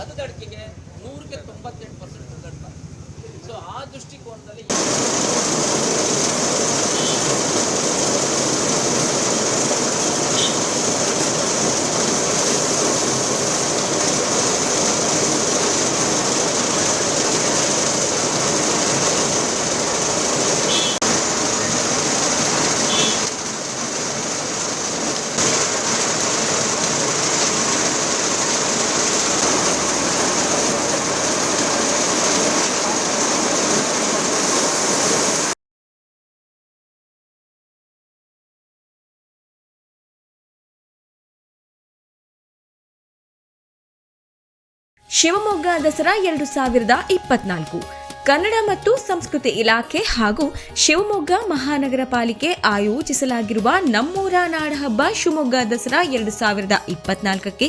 ಹದಗಡಿಕೆಗೆ ನೂರಕ್ಕೆ ತೊಂಬತ್ತೆಂಟು percent result so ಆ ದೃಷ್ಟಿಕೋನದಲ್ಲಿ ಶಿವಮೊಗ್ಗ ದಸರಾ ಎರಡು ಸಾವಿರದ ಇಪ್ಪತ್ನಾಲ್ಕು. ಕನ್ನಡ ಮತ್ತು ಸಂಸ್ಕೃತಿ ಇಲಾಖೆ ಹಾಗೂ ಶಿವಮೊಗ್ಗ ಮಹಾನಗರ ಪಾಲಿಕೆ ಆಯೋಜಿಸಲಾಗಿರುವ ನಮ್ಮೂರ ನಾಡಹಬ್ಬ ಶಿವಮೊಗ್ಗ ದಸರಾ ಎರಡು ಸಾವಿರದ ಇಪ್ಪತ್ನಾಲ್ಕಕ್ಕೆ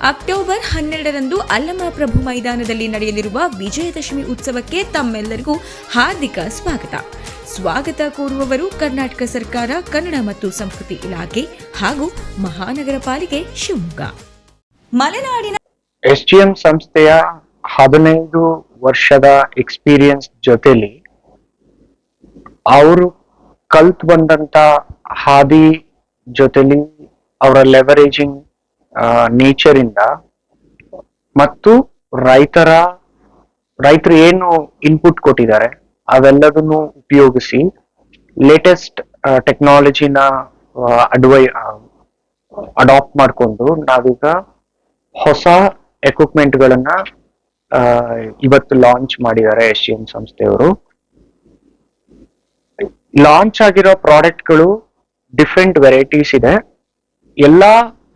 ಅಕ್ಟೋಬರ್ ಹನ್ನೆರಡರಂದು ಅಲ್ಲಮ ಪ್ರಭು ಮೈದಾನದಲ್ಲಿ ನಡೆಯಲಿರುವ ವಿಜಯದಶಮಿ ಉತ್ಸವಕ್ಕೆ ತಮ್ಮೆಲ್ಲರಿಗೂ ಹಾರ್ದಿಕ ಸ್ವಾಗತ. ಸ್ವಾಗತ ಕೋರುವವರು ಕರ್ನಾಟಕ ಸರ್ಕಾರ, ಕನ್ನಡ ಮತ್ತು ಸಂಸ್ಕೃತಿ ಇಲಾಖೆ ಹಾಗೂ ಮಹಾನಗರ ಪಾಲಿಕೆ ಶಿವಮೊಗ್ಗ. ಮಲೆನಾಡಿನ ಎಸ್ ಜಿ ಎಂ ಸಂಸ್ಥೆಯ ಹದಿನೈದು ವರ್ಷದ ಎಕ್ಸ್ಪೀರಿಯನ್ಸ್ ಜೊತೆಲಿ ಅವರು ಕಲ್ತ್ ಬಂದಂತ ಹಾದಿ ಜೊತೆಲಿ ಅವರ ಲೆವರೇಜಿಂಗ್ ನೇಚರ್ ಇಂದ. ಮತ್ತು ರೈತರ, ರೈತರು ಏನು ಇನ್ಪುಟ್ ಕೊಟ್ಟಿದ್ದಾರೆ, ಅವೆಲ್ಲದನ್ನು ಉಪಯೋಗಿಸಿ ಲೇಟೆಸ್ಟ್ ಟೆಕ್ನಾಲಜಿನ ಅಡ್ವೈ ಅಡಾಪ್ಟ್ ಮಾಡಿಕೊಂಡು ನಾವೀಗ ಹೊಸ ಎಕ್ವಿಪ್ಮೆಂಟ್ ಗಳನ್ನ ಇವತ್ತು ಲಾಂಚ್ ಮಾಡಿದ್ದಾರೆ ಎಸ್ ಸಂಸ್ಥೆಯವರು. ಲಾಂಚ್ ಆಗಿರೋ ಪ್ರಾಡಕ್ಟ್ಗಳು ಡಿಫ್ರೆಂಟ್ ವೆರೈಟೀಸ್ ಇದೆ. ಎಲ್ಲಾ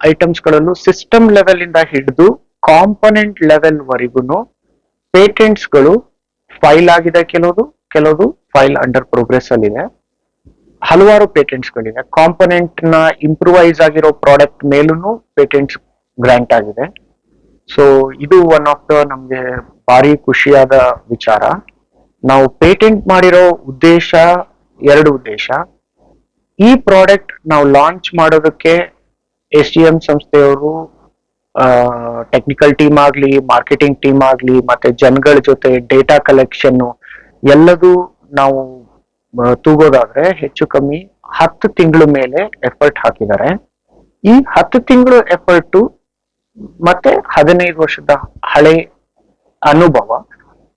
ಐಟಮ್ಸ್ಗಳನ್ನು ಸಿಸ್ಟಮ್ ಲೆವೆಲ್ ಇಂದ ಹಿಡಿದು ಕಾಂಪೊನೆಂಟ್ ಲೆವೆಲ್ ವರೆಗೂ ಪೇಟೆಂಟ್ಸ್ಗಳು ಫೈಲ್ ಆಗಿದೆ ಕೆಲವು ಕೆಲವು ಫೈಲ್ ಅಂಡರ್ ಪ್ರೋಗ್ರೆಸ್ ಅಲ್ಲಿ ಇದೆ ಹಲವಾರು ಪೇಟೆಂಟ್ಸ್ ಗಳಿವೆ. ಕಾಂಪೊನೆಂಟ್ನ ಇಂಪ್ರೂವೈಸ್ ಆಗಿರೋ ಪ್ರಾಡಕ್ಟ್ ಮೇಲೂ ಪೇಟೆಂಟ್ಸ್ ಗ್ರಾಂಟ್ ಆಗಿದೆ. ಸೊ ಇದು ಒನ್ ಆಫ್ ದ ನಮ್ಗೆ ಭಾರಿ ಖುಷಿಯಾದ ವಿಚಾರ. ನಾವು ಪೇಟೆಂಟ್ ಮಾಡಿರೋ ಉದ್ದೇಶ ಎರಡು ಉದ್ದೇಶ. ಈ ಪ್ರಾಡಕ್ಟ್ ನಾವು ಲಾಂಚ್ ಮಾಡೋದಕ್ಕೆ ಎಸ್ ಡಿ ಎಂ ಸಂಸ್ಥೆಯವರು ಟೆಕ್ನಿಕಲ್ ಟೀಮ್ ಆಗ್ಲಿ ಮಾರ್ಕೆಟಿಂಗ್ ಟೀಮ್ ಆಗ್ಲಿ, ಮತ್ತೆ ಜನಗಳ ಜೊತೆ ಡೇಟಾ ಕಲೆಕ್ಷನ್ ಎಲ್ಲದೂ ನಾವು ತೂಗೋದಾದ್ರೆ ಹೆಚ್ಚು ಕಮ್ಮಿ ಹತ್ತು ತಿಂಗಳ ಮೇಲೆ ಎಫರ್ಟ್ ಹಾಕಿದ್ದಾರೆ. ಈ ಹತ್ತು ತಿಂಗಳು ಎಫರ್ಟು ಮತ್ತೆ ಹದಿನೈದು ವರ್ಷದ ಹಳೆ ಅನುಭವ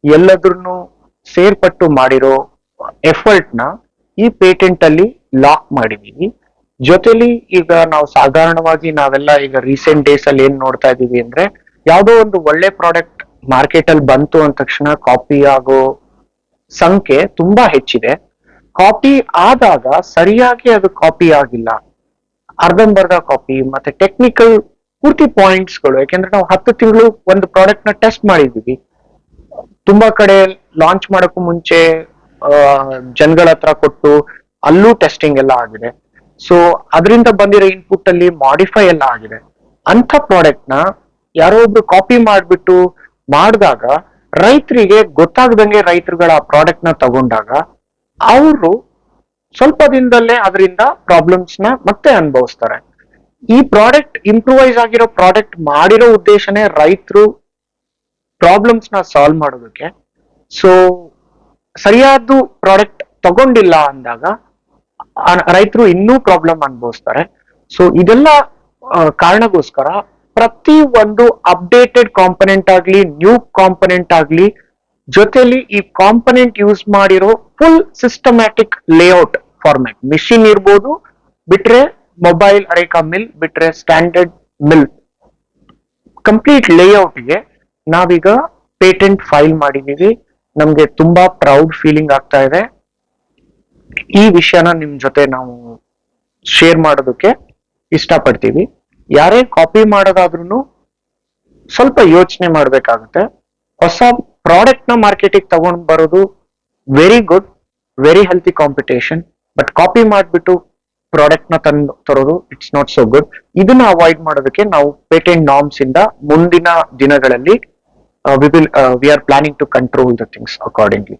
ಎಲ್ಲದ್ರೂ ಸೇರ್ಪಟ್ಟು ಮಾಡಿರೋ ಎಫರ್ಟ್ನ ಈ ಪೇಟೆಂಟ್ ಅಲ್ಲಿ ಲಾಕ್ ಮಾಡಿದೀವಿ. ಜೊತೆಲಿ ಈಗ ನಾವು ಸಾಧಾರಣವಾಗಿ ನಾವೆಲ್ಲ ಈಗ ರೀಸೆಂಟ್ ಡೇಸ್ ಅಲ್ಲಿ ಏನ್ ನೋಡ್ತಾ ಇದೀವಿ ಅಂದ್ರೆ ಯಾವ್ದೋ ಒಂದು ಒಳ್ಳೆ ಪ್ರಾಡಕ್ಟ್ ಮಾರ್ಕೆಟ್ ಅಲ್ಲಿ ಬಂತು ಅಂದ ತಕ್ಷಣ ಕಾಪಿ ಆಗೋ ಸಂಖ್ಯೆ ತುಂಬಾ ಹೆಚ್ಚಿದೆ. ಕಾಪಿ ಆದಾಗ ಸರಿಯಾಗಿ ಅದು ಕಾಪಿ ಆಗಿಲ್ಲ. ಅರ್ಧಂಬರ್ಧ ಕಾಪಿ ಮತ್ತೆ ಟೆಕ್ನಿಕಲ್ ಪೂರ್ತಿ ಪಾಯಿಂಟ್ಸ್ಗಳು, ಯಾಕೆಂದ್ರೆ ನಾವು ಹತ್ತು ತಿಂಗಳು ಒಂದು ಪ್ರಾಡಕ್ಟ್ನ ಟೆಸ್ಟ್ ಮಾಡಿದೀವಿ ತುಂಬಾ ಕಡೆ ಲಾಂಚ್ ಮಾಡೋಕ್ಕೂ ಮುಂಚೆ ಜನಗಳ ಹತ್ರ ಕೊಟ್ಟು ಅಲ್ಲೂ ಟೆಸ್ಟಿಂಗ್ ಎಲ್ಲ ಆಗಿದೆ. ಸೊ ಅದರಿಂದ ಬಂದಿರೋ ಇನ್ಪುಟ್ ಅಲ್ಲಿ ಮಾಡಿಫೈ ಎಲ್ಲ ಆಗಿದೆ. ಅಂತ ಪ್ರಾಡಕ್ಟ್ನ ಯಾರೋ ಒಬ್ರು ಕಾಪಿ ಮಾಡಿಬಿಟ್ಟು ಮಾಡಿದಾಗ ರೈತರಿಗೆ ಗೊತ್ತಾಗದಂಗೆ ರೈತರುಗಳ ಪ್ರಾಡಕ್ಟ್ನ ತಗೊಂಡಾಗ ಅವರು ಸ್ವಲ್ಪ ದಿನದಲ್ಲೇ ಅದರಿಂದ ಪ್ರಾಬ್ಲಮ್ಸ್ನ ಮತ್ತೆ ಅನುಭವಿಸ್ತಾರೆ. ಈ ಪ್ರಾಡಕ್ಟ್ ಇಂಪ್ರೂವೈಸ್ ಆಗಿರೋ ಪ್ರಾಡಕ್ಟ್ ಮಾಡಿರೋ ಉದ್ದೇಶನೇ ರೈತರು ಪ್ರಾಬ್ಲಮ್ಸ್ನ ಸಾಲ್ವ್ ಮಾಡೋದಕ್ಕೆ. ಸೊ ಸರಿಯಾದ ಪ್ರಾಡಕ್ಟ್ ತಗೊಂಡಿಲ್ಲ ಅಂದಾಗ ರೈತರು ಇನ್ನೂ ಪ್ರಾಬ್ಲಮ್ ಅನುಭವಿಸ್ತಾರೆ. ಸೊ ಇದೆಲ್ಲ ಕಾರಣಗೋಸ್ಕರ ಪ್ರತಿ ಒಂದು ಅಪ್ಡೇಟೆಡ್ ಕಾಂಪನೆಂಟ್ ಆಗ್ಲಿ ನ್ಯೂ ಕಾಂಪನೆಂಟ್ ಆಗ್ಲಿ, ಜೊತೆಲಿ ಈ ಕಾಂಪನೆಂಟ್ ಯೂಸ್ ಮಾಡಿರೋ full systematic layout format machine ಇರ್ಬೋದು, ಬಿಟ್ರೆ ಮೊಬೈಲ್ ಅರೇಕಾ ಮಿಲ್ ಬಿಟ್ರೆ ಸ್ಟ್ಯಾಂಡರ್ಡ್ ಮಿಲ್ ಕಂಪ್ಲೀಟ್ ಲೇಔಟ್ಗೆ ನಾವೀಗ ಪೇಟೆಂಟ್ ಫೈಲ್ ಮಾಡಿದೀವಿ ನಮ್ಗೆ ತುಂಬಾ ಪ್ರೌಡ್ ಫೀಲಿಂಗ್ ಆಗ್ತಾ ಇದೆ. ಈ ವಿಷಯನ ನಿಮ್ ಜೊತೆ ನಾವು ಶೇರ್ ಮಾಡೋದಕ್ಕೆ ಇಷ್ಟಪಡ್ತೀವಿ. ಯಾರೇ ಕಾಪಿ ಮಾಡೋದಾದ್ರೂ ಸ್ವಲ್ಪ ಯೋಚನೆ ಮಾಡ್ಬೇಕಾಗುತ್ತೆ. ಹೊಸ ಪ್ರಾಡಕ್ಟ್ನ ಮಾರ್ಕೆಟಿಗೆ ತಗೊಂಡ್ ಬರೋದು very good very healthy competition but copy ಮಾಡಿಬಿಟ್ಟು ಪ್ರಾಡಕ್ಟ್ನ ತಂದು ತರೋದು ಇಟ್ಸ್ ನಾಟ್ ಸೋ ಗುಡ್ ಇದನ್ನ ಅವಾಯ್ಡ್ ಮಾಡೋದಕ್ಕೆ ನಾವು ಪೇಟೆಂಟ್ ನಾರ್ಮ್ಸ್ ಇಂದ ಮುಂದಿನ ದಿನಗಳಲ್ಲಿ we will we are planning to control the things accordingly